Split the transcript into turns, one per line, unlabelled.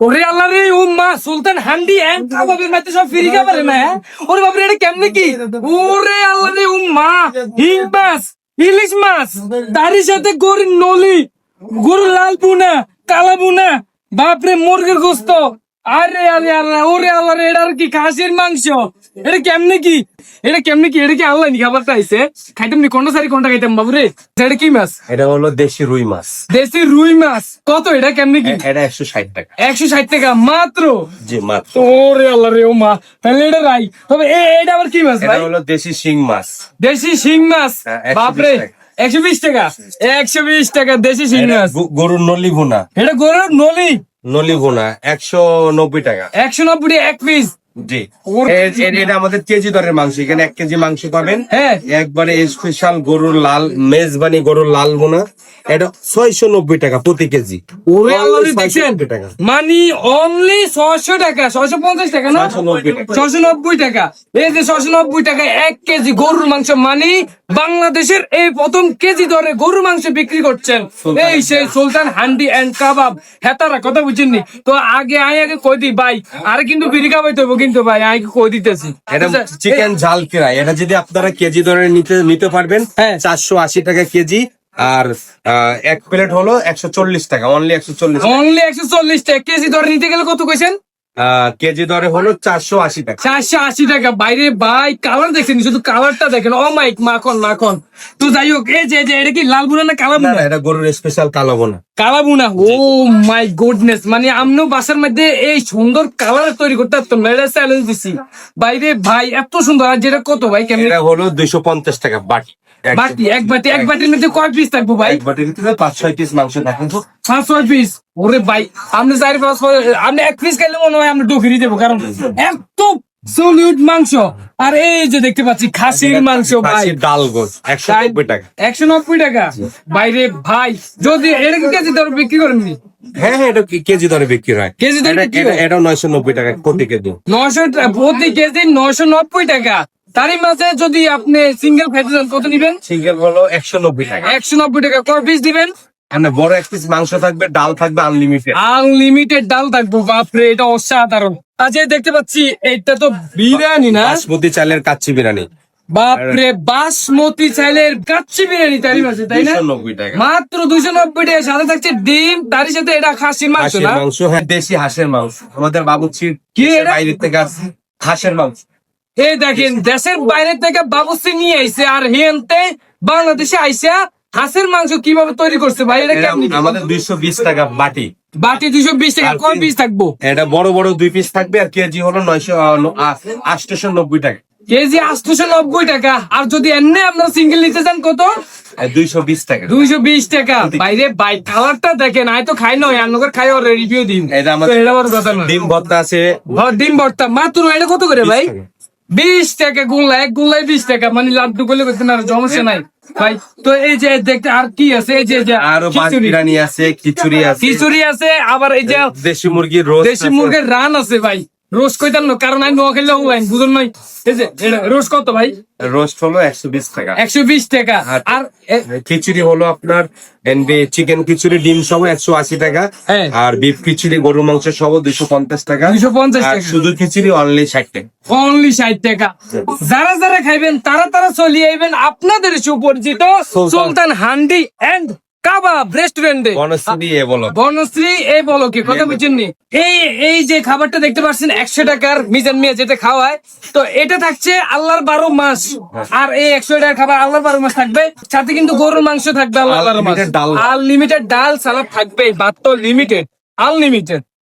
ওরে আল্লাহ রে ও মা সুলতান হান্ডি এন্ড কাবাবের মাঝে সব ফিরি খাবারে না হ্যাঁ? ওরে বাপরে এটা কেমনে কি? ওরে আল্লাহ রে ও মা হিং মাছ ইলিশ মাছ তারই সাথে গরুর নলি গরুর লাল বুনা কালা বুনা বাপরে মুরগির গোস্ত। আরে আরে আরে ওরে আল্লাহ রে এটা আর কি খাসির মাংস? এটা কেমনে কি? এটা কেমনে কি? এটা কি আল্লাহ নি খাবারটা আইছে? খাইতাম নি কোনটা সারি কোনটা খাইতাম বাবুরে? এটা কি মাছ?
এটা হলো দেশি রুই মাছ।
দেশি রুই মাছ। কত? এটা কেমনে কি?
এটা একশো ষাট টাকা।
একশো ষাট টাকা মাত্র?
জি মাত্র।
ওরে আল্লাহ রে ও মা। তাহলে এটা রাই। তবে এটা আবার কি মাছ
এটা
ভাই?
হলো দেশি শিং মাছ।
দেশি শিং মাছ?
হ্যাঁ, 120
বাপরে একশো বিশ টাকা একশো বিশ টাকা দেশি শিং মাছ।
গরুর নলি ভুনা।
এটা গরুর নলি?
নলি ভুনা একশো নব্বই টাকা।
একশো নব্বই এক পিস
জি।
ওর-
এ- এ- এটা আমাদের কেজি দরের মাংস এখানে এক কেজি মাংস পাবেন।
হ্যাঁ।
একবারে স্পেশাল গরুর লাল মেজবানি গরুর লাল বোনা এটা ছয়শো নব্বই টাকা প্রতি কেজি।
ওরে আল্লাহ দেখছেন?
টাকা।
মানি অনলি ছশো টাকা ছশো পঞ্চাশ টাকা না?
690
নব্বই টাকা। এই যে ছশো নব্বই টাকা এক কেজি গরুর মাংস মানি বাংলাদেশের এই প্রথম কেজি দরে গরুর মাংস বিক্রি করছেন। এই সেই সুলতান হান্ডি এন্ড কাবাব। হেতারা কথা বুঝছেননি তো আগে আই আগে কই দিই ভাই? আরে কিন্তু বিড়ি হইব কিন্তু ভাই আই কই দিতেছি?
এটা চিকেন ঝাল ফ্রাই এটা যদি আপনারা কেজি দরে নিতে নিতে পারবেন
হ্যাঁ।
চারশো আশি টাকা কেজি আর এক প্লেট হলো একশো চল্লিশ টাকা অনলি একশো চল্লিশ
অনলি একশো চল্লিশ টাকা। কেজি দরে নিতে গেলে কত কইছেন?
কেজি দরে হলো চারশো আশি টাকা।
চারশো আশি টাকা। বাইরে ভাই কালার দেখছেন শুধু কালারটা দেখেন। ও মাইক মাখন মাখন। তো যাই হোক এই যে যে এটা কি লাল বুনা না কালা
না
বুনা
এটা গরুর স্পেশাল কালো বোনা
কালা বুনা ও মাই গুডনেস মানে আমনো বাসার মধ্যে এই সুন্দর কালার তৈরি করতে পারতাম না এটা চ্যালেঞ্জ দিছি। বাইরে ভাই এত সুন্দর আর যেটা কত ভাই কেমন?
এটা হলো দুইশো পঞ্চাশ টাকা বাটি।
বাটি এক বাটি এক বাটির মধ্যে কয় পিস থাকব ভাই?
এক বাটির ভিতরে পাঁচ ছয় পিস মাংস থাকে
পাঁচ ছয় পিস ওরে ভাই আপনি চার পাঁচ আপনি এক পিস খাইলে মনে হয় আমরা ডুকিরি দেবো কারণ এত সলিউড মাংস। আর এই যে দেখতে পাচ্ছি খাসির মাংস ভাই।
ডাল গোস একশো নব্বই টাকা।
একশো নব্বই টাকা? বাইরে ভাই যদি এটা কি কেজি দর বিক্রি করেননি
হ্যাঁ হ্যাঁ এটা কেজি দরে বিক্রি হয়?
কেজি দরে
এটা-
হয়?
নয়শো নব্বই টাকা প্রতি কেজি।
নশো প্রতি কেজি নশো নব্বই টাকা। তারই মাঝে যদি আপনি সিঙ্গেল খাইতে চান কত নিবেন?
সিঙ্গেল হলো একশো নব্বই টাকা।
একশো নব্বই টাকা। কয় পিস দিবেন?
মানে বড় এক পিস মাংস থাকবে ডাল থাকবে আনলিমিটেড
আনলিমিটেড ডাল থাকব বাপরে এটা অসাধারণ। এই দেখতে পাচ্ছি এটা তো বিরিয়ানি না?
বাসমতি চালের কাচ্চি বিরিয়ানি।
বাপরে বাসমতি চাইলের কাচ্চি বিরিয়ানি তারই মাঝে তাই না? মাত্র দুইশো নব্বই টাকা সাথে থাকছে ডিম তারই সাথে এটা খাসির মাংস না?
মাংস হ্যাঁ দেশি হাঁসের মাংস। আমাদের বাবুচির
কি এটা?
বাইরে থেকে হাঁসের মাংস।
এই দেখেন দেশের বাইরে থেকে বাবুসি নিয়ে আইছে আর হেনতে বাংলাদেশে আইসা হাঁসের মাংস কীভাবে তৈরি করছে ভাই? এটা কেমনি?
আমাদের দুইশো বিশ টাকা বাটি।
বাটি দুইশো বিশ টাকা। কয় পিস থাকব?
এটা বড় বড় দুই পিস থাকবে আর কেজি হলো নয়শো আটশো নব্বই টাকা।
কেজি আটশোশো নব্বই টাকা। আর যদি এমনি আপনার সিঙ্গেল নিতে চান কত?
দুইশো বিশ টাকা।
দুইশো বিশ টাকা। বাইরে বাই কালারটা দেখেন। আয় তো খাই নয় আপনাকে খাই ওর রিভিউ দিন।
এটা আমার
তো এটা বড় কথা
ডিম ভর্তা আছে।
ডিম ভর্তা। মাত্র এটা কত করে ভাই? বিশ টাকা গুল্লা এক গুল্লাই বিশ টাকা। মানে লাড্ডু করলে করতে না সমস্যা নাই। ভাই তো এই যে দেখতে আর কি আছে? এই যে আরও
বিরিয়ানি আছে খিচুড়ি আছে।
খিচুড়ি আছে আবার এই যে
দেশি মুরগির
দেশি মুরগির রান আছে ভাই। রোজ কইতাম না কারণ আমি নোয়া খেলে অনলাইন বুঝুন নাই? রোজ কত ভাই?
রোস্ট হলো একশো বিশ টাকা।
একশো বিশ টাকা।
আর- খিচুড়ি হলো আপনার চিকেন খিচুড়ি ডিম সহ একশো আশি টাকা।
হ্যাঁ।
আর বিফ খিচুড়ি গরু মাংস সহ দুইশো পঞ্চাশ টাকা।
250
আর
টাকা।
শুধু খিচুড়ি অনলি ষাট টাকা।
অনলি ষাট টাকা। যারা যারা খাইবেন তারা তারা চলিয়ে আইবেন আপনাদের সুপরিচিত
সুলতান।
সুলতান হান্ডি এন্ড কাবাব রেস্টুরেন্টে।
বনশ্রী এ বলো
বনশ্রী এ বলো কি কথা বুঝছেননি এই এই যে খাবারটা দেখতে পাচ্ছেন একশো টাকার মিজান মিয়া যেটা খাওয়ায় তো এটা থাকছে আল্লাহর বারো মাস। আর এই একশো টাকার খাবার আল্লাহর বারো মাস থাকবে। সাথে কিন্তু গরুর মাংস থাকবে আল্লাহর বারো মাস। আনলিমিটেড ডাল। সালাদ থাকবে মাত্র লিমিটেড আনলিমিটেড